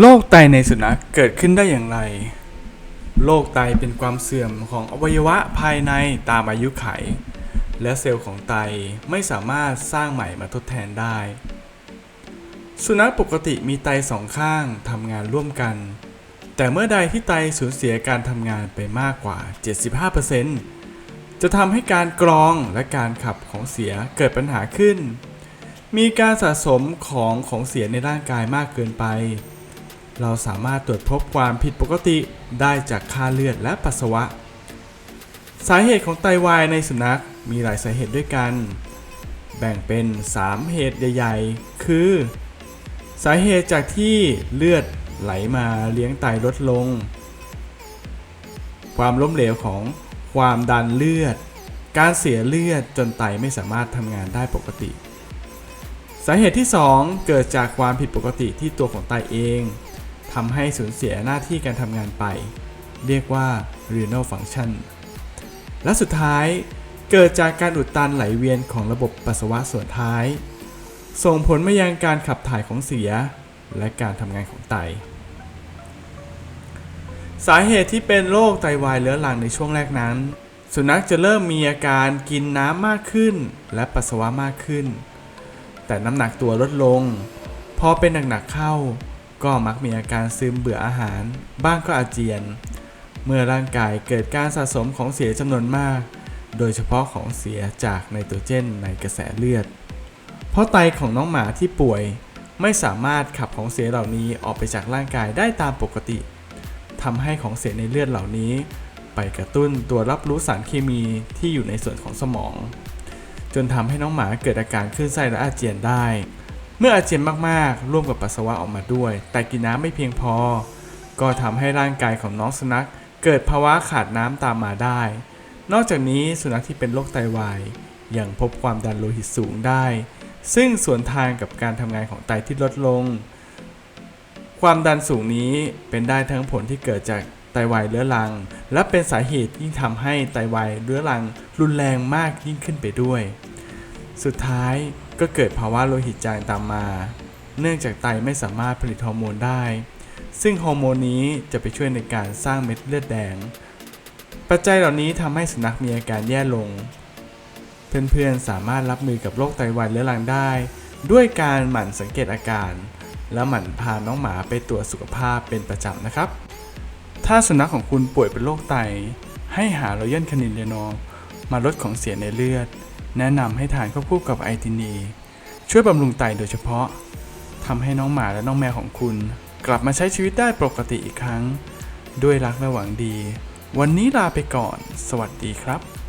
โรคไตในสุนัขเกิดขึ้นได้อย่างไร โรคไตเป็นความเสื่อมของอวัยวะภายในตามอายุไข และเซลล์ของไตไม่สามารถสร้างใหม่มาทดแทนได้ สุนัขปกติมีไตสองข้างทำงานร่วมกัน แต่เมื่อใดที่ไตสูญเสียการทำงานไปมากกว่า 75%จะทำให้การกรองและการขับของเสียเกิดปัญหาขึ้น มีการสะสมของของเสียในร่างกายมากเกินไป เราสามารถตรวจพบความผิดปกติได้จากค่าเลือดและปัสสาวะ สาเหตุของไตวายในสุนัขมีหลายสาเหตุด้วยกัน แบ่งเป็น 3 เหตุใหญ่ๆ คือ สาเหตุจากที่เลือดไหลมาเลี้ยงไตลดลง ความล้มเหลวของความดันเลือด การเสียเลือดจนไตไม่สามารถทำงานได้ปกติ สาเหตุที่ 2 เกิดจากความผิดปกติที่ตัวของไตเอง ทำให้สูญเสียหน้าที่การทำงานไป เรียกว่า renal function และสุดท้ายเกิดจากการอุดตันไหลเวียนของระบบปัสสาวะส่วนท้าย ส่งผลมายังการขับถ่ายของเสีย และการทำงานของไต สาเหตุที่เป็นโรคไตวายเรื้อรังในช่วงแรกนั้น สุนัขจะเริ่มมีอาการกินน้ำมากขึ้น และปัสสาวะมากขึ้น แต่น้ำหนักตัวลดลง พอเป็นหนักๆเข้า ก็มักมีอาการซึมเบื่ออาหาร บ้างก็อาเจียน เมื่อร่างกายเกิดการสะสมของเสียจำนวนมาก โดยเฉพาะของเสียจากไนโตรเจนในกระแสเลือด เพราะไตของน้องหมาที่ป่วยไม่สามารถขับของเสียเหล่านี้ออกไปจากร่างกายได้ตามปกติทำให้ของเสียในเลือดเหล่านี้ ไปกระตุ้นตัวรับรู้สารเคมีที่อยู่ในส่วนของสมอง จนทำให้น้องหมาเกิดอาการคลื่นไส้และอาเจียนได้ เมื่ออาเจียนมากๆ ร่วมกับปัสสาวะออกมาด้วย แต่กินน้ำไม่เพียงพอ ก็ทำให้ร่างกายของน้องสุนัข เกิดภาวะขาดน้ำตามมาได้ นอกจากนี้สุนัขที่เป็นโรคไตวายยังพบความดันโลหิตสูงได้ ซึ่งสวนทางกับการทำงานของไตที่ลดลง ความดันสูงนี้เป็นได้ทั้งผลที่เกิดจากไตวายเรื้อรัง และเป็นสาเหตุที่ทำให้ไตวายเรื้อรัง รุนแรงมากยิ่งขึ้นไปด้วย สุดท้าย ก็เกิดภาวะโลหิตจางตามมา เนื่องจากไตไม่สามารถผลิตฮอร์โมนได้ ซึ่งฮอร์โมนนี้จะไปช่วยในการสร้างเม็ดเลือดแดง ปัจจัยเหล่านี้ทำให้สุนัขมีอาการแย่ลง เพื่อนๆสามารถรับมือกับโรคไตวายเรื้อรังได้ ด้วยการหมั่นสังเกตอาการ และหมั่นพาน้องหมาไปตรวจสุขภาพเป็นประจำนะครับ ถ้าสุนัขของคุณป่วยเป็นโรคไต ให้หาโรอยัลคานินเรโนมาลดของเสียในเลือด แนะนำให้ทานควบคู่กับไอตินีช่วยบำรุงไตโดยเฉพาะทำให้น้องหมาและน้องแมวของคุณ กลับมาใช้ชีวิตได้ปกติอีกครั้ง ด้วยรักและหวังดี วันนี้ลาไปก่อน สวัสดีครับ